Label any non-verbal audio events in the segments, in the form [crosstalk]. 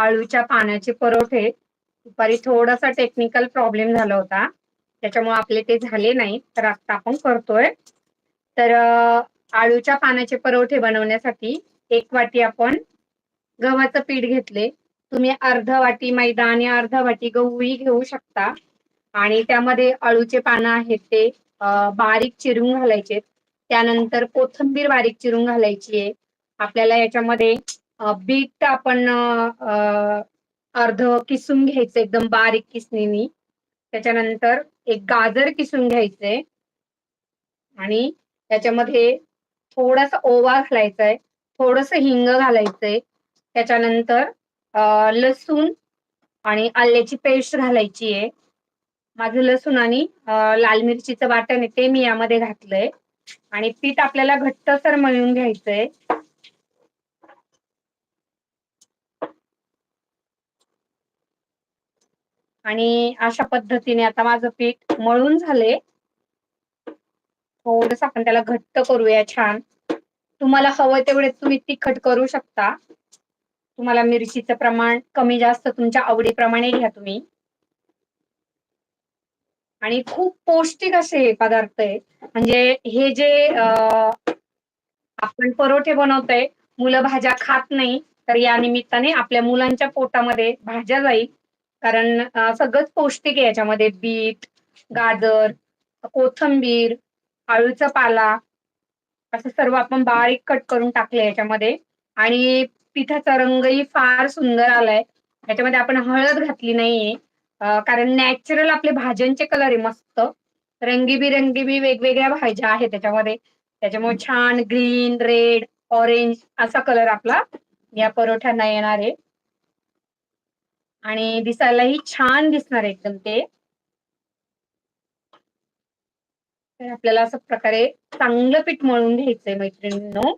आळूच्या पाण्याचे परोठे. दुपारी थोडासा टेक्निकल प्रॉब्लेम झाला होता. त्याच्यामुळे आपले ते झाले नाही. तर आता आपण करतोय. तर आळूच्या पाण्याचे परोठे बनवण्यासाठी एक वाटी आपण गव्हाचं पीठ घेतले. तुम्ही अर्ध वाटी मैदा आणि अर्ध वाटी गहूही घेऊ शकता. आणि त्यामध्ये अळूचे पानं आहेत ते बारीक चिरून घालायचे. त्यानंतर कोथंबीर बारीक चिरून घालायची आहे. आपल्याला याच्यामध्ये बीट आपण अर्ध किसून घ्यायचं एकदम बारीक किसणीनी. त्याच्यानंतर एक गाजर किसून घ्यायचंय. आणि त्याच्यामध्ये थोडासा ओवा घालायचा आहे थोडस हिंग घालायचंय. त्याच्यानंतर लसूण आणि आल्याची पेस्ट घालायची आहे माझं लसूण आणि लाल मिरचीचं वाटण आहे ते मी यामध्ये घातलंय. आणि पीठ आपल्याला घट्टसर मळून घ्यायचंय. आणि अशा पद्धतीने आता माझं पीठ मळून झाले थोडस आपण त्याला घट्ट करूया छान. तुम्हाला हवं तेवढे तुम्ही तिखट करू शकता. तुम्हाला मिरचीचं प्रमाण कमी जास्त तुमच्या आवडीप्रमाणे घ्या तुम्ही. आणि खूप पौष्टिक असे पदार्थ आहे म्हणजे हे जे आपण परोठे बनवतोय मुलं भाज्या खात नाही तर या निमित्ताने आपल्या मुलांच्या पोटामध्ये भाज्या जाईल. कारण सगळंच पौष्टिक आहे याच्यामध्ये. बीट गाजर कोथंबीर आळूचा पाला असं सर्व आपण बारीक कट करून टाकले याच्यामध्ये. आणि पिठाचा रंगही फार सुंदर आलाय. याच्यामध्ये आपण हळद घातली नाहीये. कारण नॅचरल आपले भाज्यांचे कलर आहे मस्त. रंगीबिरंगी वेगवेगळ्या भाज्या आहेत त्याच्यामध्ये त्याच्यामुळे छान ग्रीन रेड ऑरेंज असा कलर आपला या परोठ्यांना येणार आहे. आणि दिसायलाही छान दिसणार एकदम ते. तर आपल्याला असं प्रकारे चांगलं पीठ मळून घ्यायचंय मैत्रिणींनो.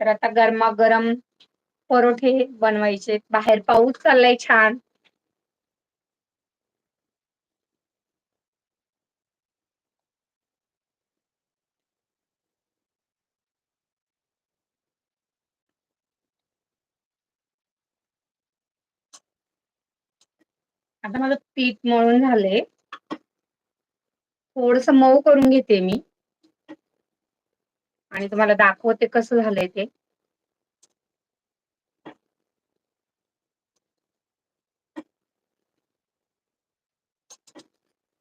तर आता गरमागरम परोठे बनवायचे. बाहेर पाऊस चाललाय छान. आता माझं पीठ मळून झालंय. थोडस मऊ करून घेते मी. आणि तुम्हाला दाखवते कसं झालंय ते.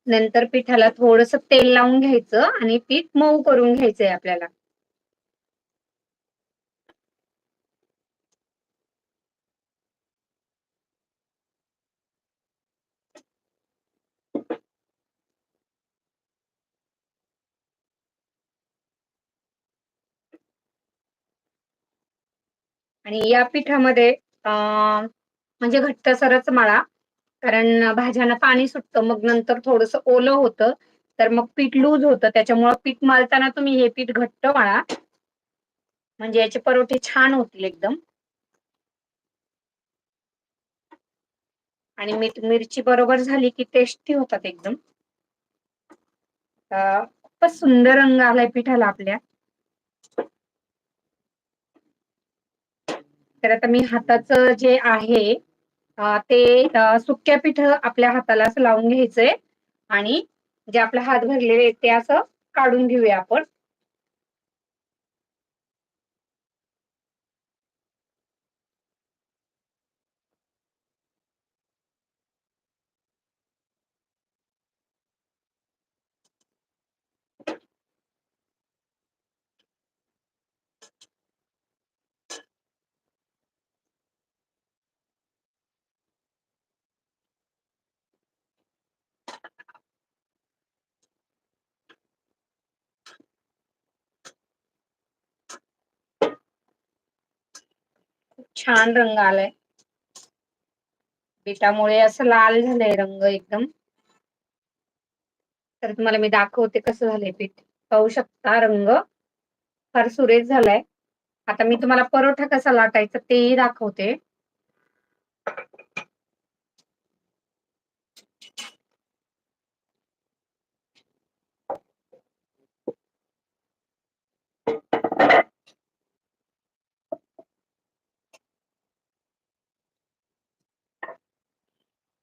नंतर पिठाला थोडस तेल लावून घ्यायचं आणि पीठ मऊ करून घ्यायचंय आपल्याला. आणि या पिठामध्ये म्हणजे घट्टसरच मळा. कारण भाज्यांना पाणी सुटतं मग नंतर थोडस ओलं होतं तर मग पीठ लूज होतं. त्याच्यामुळं पीठ मळताना तुम्ही हे पीठ घट्ट मळा. म्हणजे याचे परोठे छान होतील एकदम. आणि मीठ मिरची बरोबर झाली की टेस्टी होतात एकदम. खूपच सुंदर रंग आलाय पिठाला आपल्या. तर आता मी हाताचं जे आहे ते सुक्या पीठ आपल्या हाताला असं लावून घ्यायचंय आणि जे आपले हात भरलेले ते असं काढून घेऊया आपण. छान रंग आलाय. पिठामुळे असं लाल झालंय रंग एकदम. तर तुम्हाला मी दाखवते कसं झालंय पीठ. पाहू शकता रंग. फार सुरेख झालाय. आता मी तुम्हाला परोठा कसा लाटायचा तेही दाखवते.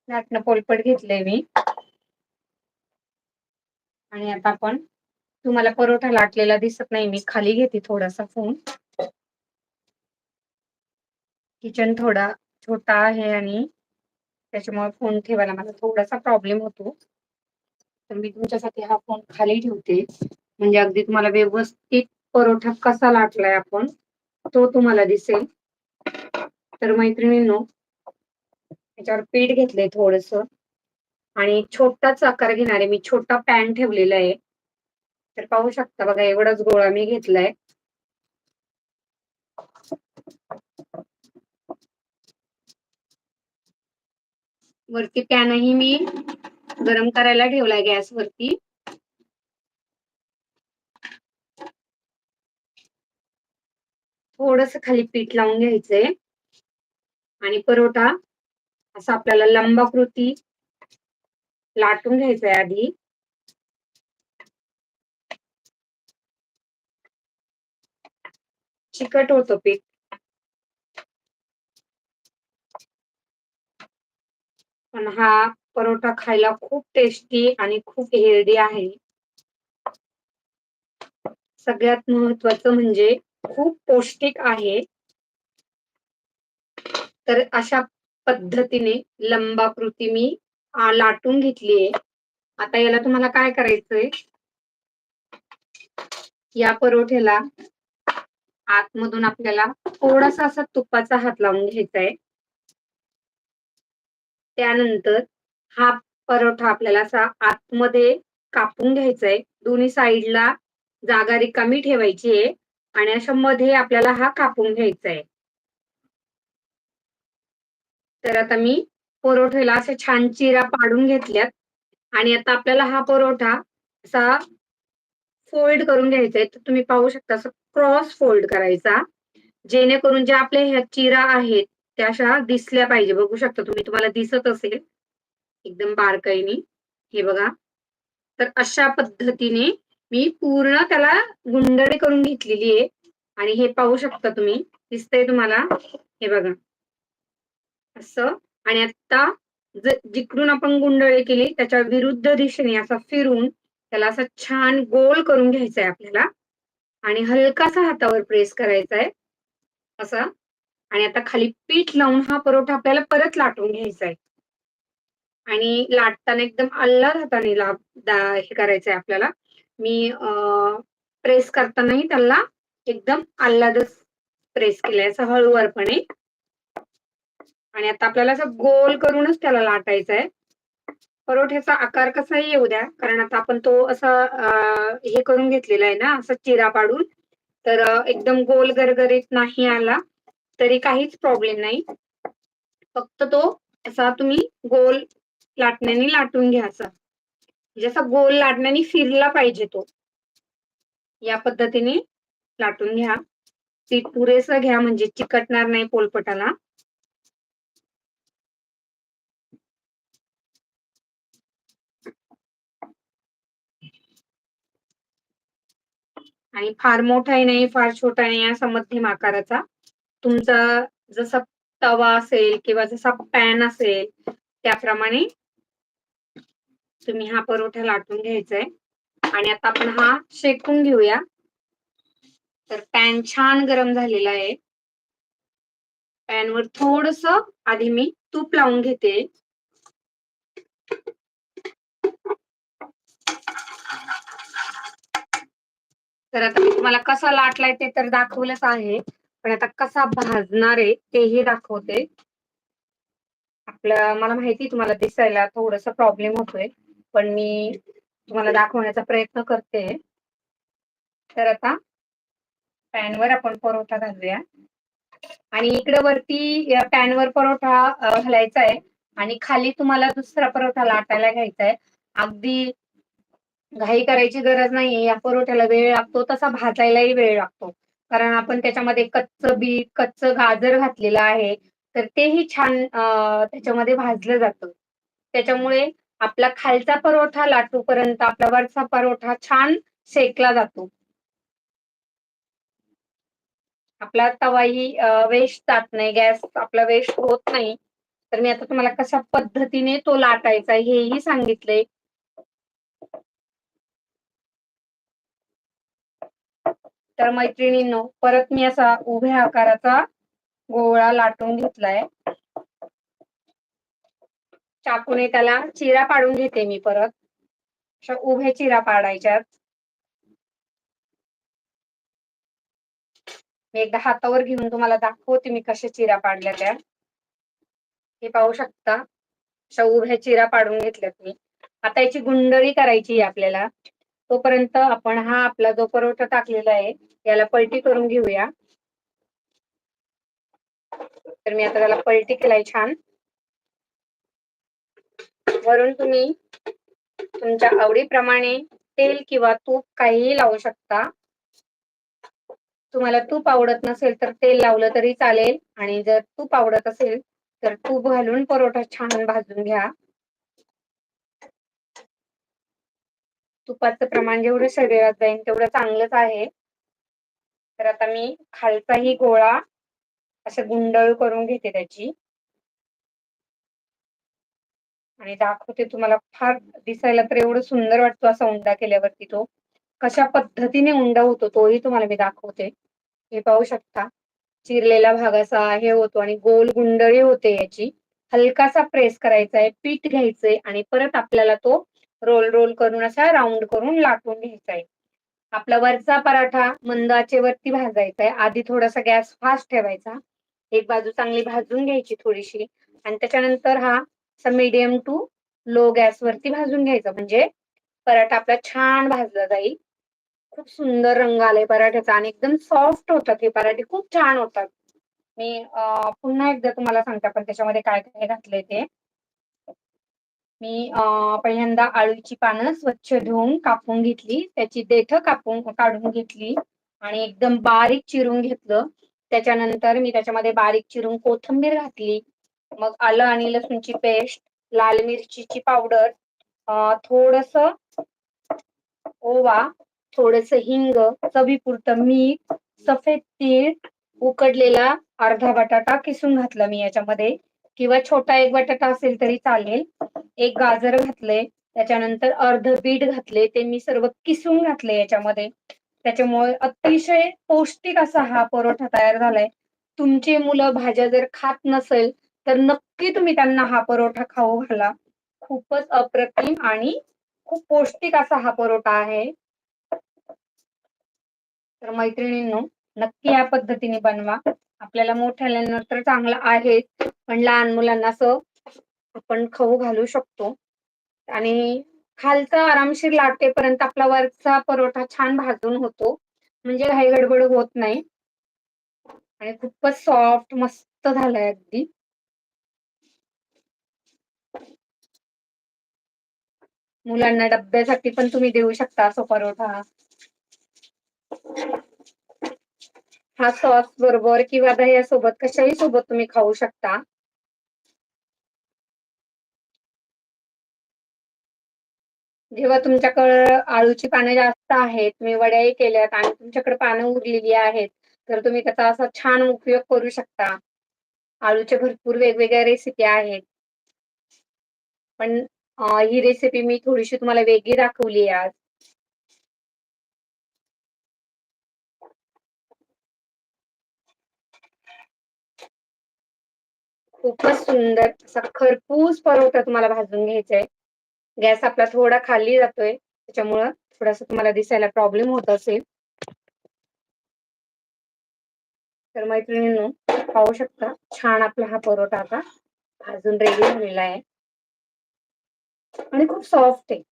नाटणं पोलपट घेतलंय मी. आणि आता आपण तुम्हाला परोठा लाटलेला दिसत नाही मी खाली घेते थोडासा फोन. किचन थोडा छोटा आहे आणि त्याच्यामुळे फोन ठेवायला मला थोडासा प्रॉब्लेम होतो. तर मी तुमच्यासाठी हा फोन खाली ठेवते. म्हणजे अगदी तुम्हाला व्यवस्थित परोठा कसा लाटलाय आपण तो तुम्हाला दिसेल. तर मैत्रिणींनो त्याच्यावर पीठ घेतलंय थोडस. आणि छोटाच आकार घेणार आहे. मी छोटा पॅन ठेवलेला आहे. तर पाहू शकता बघा एवढाच गोळा मी घेतलाय. वरती पॅनही मी गरम करायला ठेवलाय गॅसवरती थोडस खाली पीठ लावून घ्यायचंय. आणि परोठा असं आपल्याला लंबाकृती लाटून घ्यायचंय आधी. चिकट होतं पीठ. पण हा परोठा खायला खूप टेस्टी आणि खूप हेल्दी आहे. सगळ्यात महत्वाचं म्हणजे खूप पौष्टिक आहे. तर अशा पद्धतीने लंबाकृती मी लाटून घेतलीये आता याला तुम्हाला काय करायचंय? या परोठ्याला आतमधून आपल्याला थोडासा असा तुपाचा हात लावून घ्यायचा आहे त्यानंतर हा परोठा आपल्याला असा आतमध्ये कापून घ्यायचा आहे दोन्ही साईडला जागा रिकामी ठेवायची आहे आणि अशा मध्ये आपल्याला हा कापून घ्यायचा आहे तर आता मी परोठ्याला असे छान चिरा पाडून घेतल्यात. आणि आता आपल्याला हा परोठा असा फोल्ड करून घ्यायचा आहे. तर तुम्ही पाहू शकता असं क्रॉस फोल्ड करायचा. जेणेकरून जे आपले ह्या चिरा आहेत त्या अशा दिसल्या पाहिजे. बघू शकता तुम्ही तुम्हाला दिसत असेल. एकदम बारकाईने. हे बघा. तर अशा पद्धतीने मी पूर्ण त्याला गुंडळी करून घेतलेली आहे. आणि हे पाहू शकता तुम्ही दिसतंय तुम्हाला. हे बघा. असं. आणि आता जिकडून आपण गुंडळे केली त्याच्या विरुद्ध दिशेने असं फिरून त्याला असं छान गोल करून घ्यायचा आहे आपल्याला. आणि हलकासा हातावर प्रेस करायचा आहे असा. आणि आता खाली पीठ लावून हा परोठा आपल्याला परत लाटून घ्यायचा आहे आणि लाटताना एकदम अल्लाद हाताने हे करायचंय आपल्याला. मी प्रेस करतानाही त्याला एकदम आल्हादच प्रेस केलाय असं हळूवारपणे. आणि आता आपल्याला असं गोल करूनच त्याला लाटायचं आहे परोठ्याचा आकार कसाही येऊ द्या कारण आता आपण तो असा हे करून घेतलेला आहे ना असं चिरा पाडून तर एकदम गोल गरगरीत नाही आला तरी काहीच प्रॉब्लेम नाही. फक्त तो असा तुम्ही गोल लाटण्याने लाटून घ्यायचा जसा म्हणजे गोल लाटण्याने फिरला पाहिजे तो. या पद्धतीने लाटून घ्या. पीठ पुरेसं घ्या म्हणजे चिकटणार नाही पोलपटाला. आणि फार मोठाही नाही फार छोटा नाही असा मध्यम आकाराचा तुमचा जसा तवा असेल किंवा जसा पॅन असेल त्याप्रमाणे तुम्ही हा परोठा लाटून घ्यायचा आहे आणि आता आपण हा शेकून घेऊया. तर पॅन छान गरम झालेला आहे. पॅनवर थोडस आधी मी तूप लावून घेते. तर आता मी तुम्हाला कसा लाटलाय ते तर दाखवलंच आहे. पण आता कसा भाजणार आहे तेही दाखवते. आपलं मला माहिती तुम्हाला दिसायला थोडस प्रॉब्लेम होतोय पण मी तुम्हाला दाखवण्याचा प्रयत्न करते. तर आता पॅनवर आपण परोठा घालूया. आणि इकडे वरती पॅनवर परोठा घालायचा आहे आणि खाली तुम्हाला दुसरा परोठा लाटायला घ्यायचा आहे अगदी घाई करायची गरज नाहीये. या परोठ्याला वेळ लागतो तसा भाजायलाही वेळ लागतो. कारण आपण त्याच्यामध्ये कच्च बीट कच्च गाजर घातलेलं आहे तर तेही छान त्याच्यामध्ये भाजलं जातं. त्याच्यामुळे आपला खालचा परोठा लाटूपर्यंत आपला वरचा परोठा छान शेकला जातो. आपला तवाही वेस्ट जात नाही. गॅस आपला वेस्ट होत नाही. तर मी आता तुम्हाला कशा पद्धतीने तो लाटायचा हेही सांगितले तर मैत्रिणींनो परत मी असा उभ्या आकाराचा गोळा लाटून घेतलाय. चाकूने त्याला चिरा पाडून घेते मी परत. अशा उभ्या चिरा पाडायच्यात. मी एकदा हातावर घेऊन तुम्हाला दाखवते मी कशा चिरा पाडल्या त्या. हे पाहू शकता. अशा उभ्या चिरा पाडून घेतल्यात मी. आता याची गुंडळी करायची आपल्याला. तोपर्यंत आपण हा आपला जो परोठा टाकलेला आहे याला पलटी करून घेऊया. तर मी आता त्याला पलटी केलाय छान. वरून तुम्ही तुमच्या आवडीप्रमाणे तेल किंवा तूप काहीही लावू शकता. तुम्हाला तूप आवडत नसेल तर तेल लावलं तरी चालेल. आणि जर तूप आवडत असेल तर तूप घालून परोठा छान भाजून घ्या. तुपाचं प्रमाण जेवढं शरीरात जाईल तेवढं चांगलंच आहे. तर आता मी खालचाही गोळा असं गुंडळ करून घेते त्याची. आणि दाखवते तुम्हाला फार दिसायला तर एवढं सुंदर वाटतो असा उंडा केल्यावरती तो. कशा पद्धतीने उंडा होतो तोही तुम्हाला मी दाखवते. हे पाहू शकता चिरलेला भाग असा हे होतो आणि गोल गुंडळी होते याची. हलकासा प्रेस करायचा आहे पीठ घ्यायचंय आणि परत आपल्याला तो रोल रोल करून असा राऊंड करून लाटून घ्यायचा आहे आपला वरचा पराठा मंद वरती भाजायचा आहे. आधी थोडासा गॅस फास्ट ठेवायचा. एक बाजू चांगली भाजून घ्यायची थोडीशी. आणि त्याच्यानंतर हा मीडियम टू लो गॅस वरती भाजून घ्यायचा. म्हणजे पराठा आपला छान भाजला जाईल. खूप सुंदर रंग आलाय पराठ्याचा आणि एकदम सॉफ्ट होतात हे पराठे. खूप छान होतात. मी पुन्हा एकदा तुम्हाला सांगते पण त्याच्यामध्ये काय काय घातलंय ते. मी पहिल्यांदा आळूची पानं स्वच्छ धुवून कापून घेतली. त्याची देठ कापून काढून घेतली आणि एकदम बारीक चिरून घेतलं. त्याच्यानंतर मी त्याच्यामध्ये बारीक चिरून कोथंबीर घातली. मग आलं आणि लसूणची पेस्ट लाल मिरचीची पावडर थोडस ओवा थोडस हिंग चवीपुरतं मीठ सफेद तीळ उकडलेला अर्धा बटाटा किसून घातला मी याच्यामध्ये. किंवा छोटा एक बटाटा असेल तरी चालेल. एक गाजर घातले त्याच्यानंतर अर्ध बीट घातले ते मी सर्व किसून घातले याच्यामध्ये. त्याच्यामुळे अतिशय पौष्टिक असा हा परोठा तयार झालाय. तुमची मुलं भाज्या जर खात नसेल तर नक्की तुम्ही त्यांना हा परोठा खाऊ घाला. खूपच अप्रतिम आणि खूप पौष्टिक असा हा परोठा आहे. तर मैत्रिणींनो नक्की या पद्धतीने बनवा. आपल्याला मोठ्याल्यानं तर चांगलं आहे पण लहान मुलांना असं आपण खाऊ घालू शकतो. आणि खालचा आरामशीर लाटेपर्यंत आपला वरचा परोठा छान भाजून होतो. म्हणजे काही गडबड होत नाही. आणि खूपच सॉफ्ट मस्त झालाय अगदी. मुलांना डब्यासाठी पण तुम्ही देऊ शकता असो परोठा. हा सॉस बरोबर किंवा दह्यासोबत कशाही सोबत तुम्ही खाऊ शकता. जेव्हा तुमच्याकडे आळूची पानं जास्त आहेत तुम्ही वड्याही केल्यात आणि तुमच्याकडे पानं उरलेली आहेत तर तुम्ही त्याचा असा छान उपयोग करू शकता. आळूचे भरपूर वेगवेगळ्या रेसिपी आहेत. पण ही रेसिपी मी थोडीशी तुम्हाला वेगळी दाखवली आज. खूपच सुंदर असा खरपूस परवठा तुम्हाला भाजून घ्यायचा आहे गॅस आपला थोडा खाली जातोय त्याच्यामुळं थोडासा तुम्हाला दिसायला प्रॉब्लेम होत असेल. तर मैत्रिणींनो पाहू शकता छान आपला हा परोठा आता भाजून रेडी झालेला आहे. आणि खूप सॉफ्ट आहे.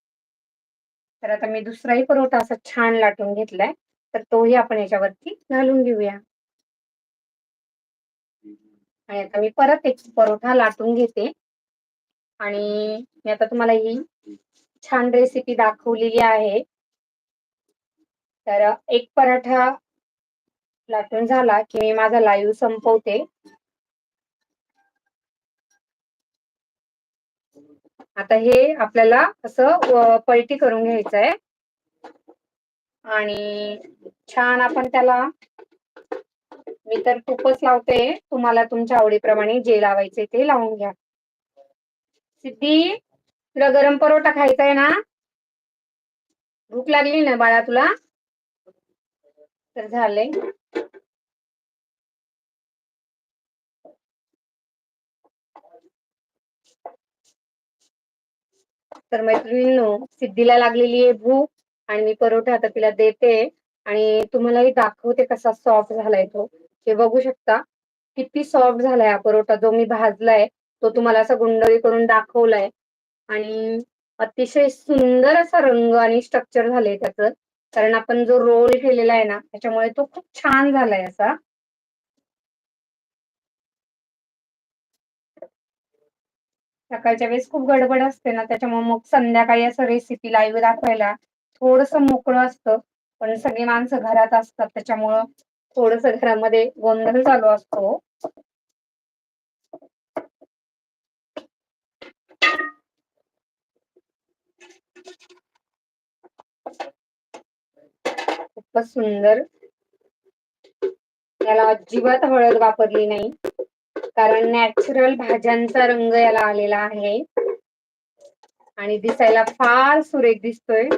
तर आता मी दुसराही परोठा असा छान लाटून घेतलाय. तर तोही आपण याच्यावरती घालून घेऊया. आणि आता मी परत एक परोठा लाटून घेते. आणि मी आता तुम्हाला ही छान रेसिपी दाखवलेली आहे. तर एक पराठा लाटून झाला की मी माझा लाईव्ह संपवते. आता हे आपल्याला असं पलटी करून घ्यायचं आहे आणि छान आपण त्याला मी तर खूपच लावते. तुम्हाला तुमच्या आवडीप्रमाणे जे लावायचे ते लावून घ्या. सिद्धी तुला गरम परोठा खायचा आहे ना? भूक लागली ना बाळा तुला? तर झाले. तर मैत्रिणींनो सिद्धीला लागलेली आहे भूक आणि मी परोठा आता तिला देते. आणि तुम्हालाही दाखवते कसा सॉफ्ट झालाय तो. हे बघू शकता. किती सॉफ्ट झालाय हा परोठा. जो मी भाजलाय तो तुम्हाला असा गुंडळी करून दाखवलाय. आणि अतिशय सुंदर असा रंग आणि स्ट्रक्चर झालंय त्याचं. कारण आपण जो रोल केलेला आहे ना त्याच्यामुळे तो खूप छान झालाय असा. सकाळच्या वेळेस खूप गडबड असते ना त्याच्यामुळे मग संध्याकाळी असं रेसिपी लाईव्ह दाखवायला थोडस मोकळं असतं. पण सगळी माणसं घरात असतात त्याच्यामुळं थोडस घरामध्ये गोंधळ चालू असतो. खूपच सुंदर. याला अजिबात हळद वापरली नाही. कारण नॅचरल भाज्यांचा रंग याला आलेला आहे. आणि दिसायला फार सुरेख दिसतोय.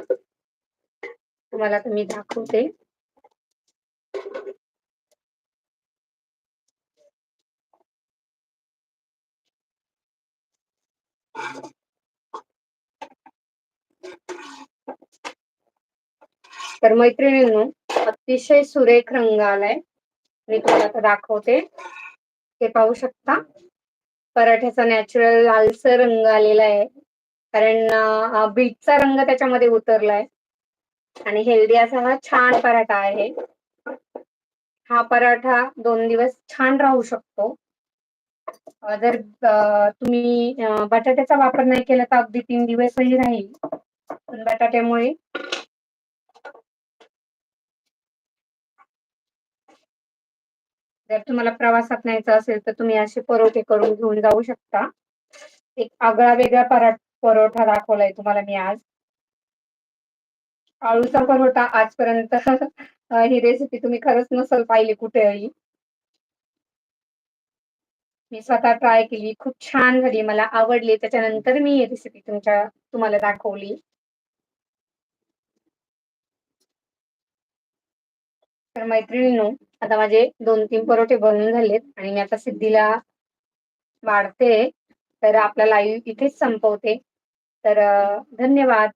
तुम्हाला तुम्ही दाखवते. तर मैत्रिणींनो अतिशय सुरेख रंग आलाय. मी तुम्हाला आता दाखवते. हे पाहू शकता. पराठ्याचा नॅचरल लालसर रंग आलेला आहे. कारण बीटचा रंग त्याच्यामध्ये उतरलाय. आणि हेल्दी असा हा छान पराठा आहे. हा पराठा दोन दिवस छान राहू शकतो. जर तुम्ही बटाट्याचा वापर नाही केला तर अगदी तीन दिवसही राहील. पण बटाट्यामुळे जर तुम्हाला प्रवासात न्यायचं असेल तर तुम्ही असे परोठे करून घेऊन जाऊ शकता. एक आगळा वेगळा परा परोठा दाखवलाय तुम्हाला मी आज. आळूचा परोठा आजपर्यंत [laughs] ही रेसिपी तुम्ही खरंच नसल पाहिली कुठेही. मी स्वतः ट्राय केली. खूप छान झाली. मला आवडली. त्याच्यानंतर मी ही रेसिपी तुमच्या तुम्हाला दाखवली. तर मैत्रिणींनो आता माझे दोन तीन परोठे बनून झालेत आणि मी आता सिद्धीला वाढते. तर आपला लाईव्ह इथेच संपवते. तर धन्यवाद.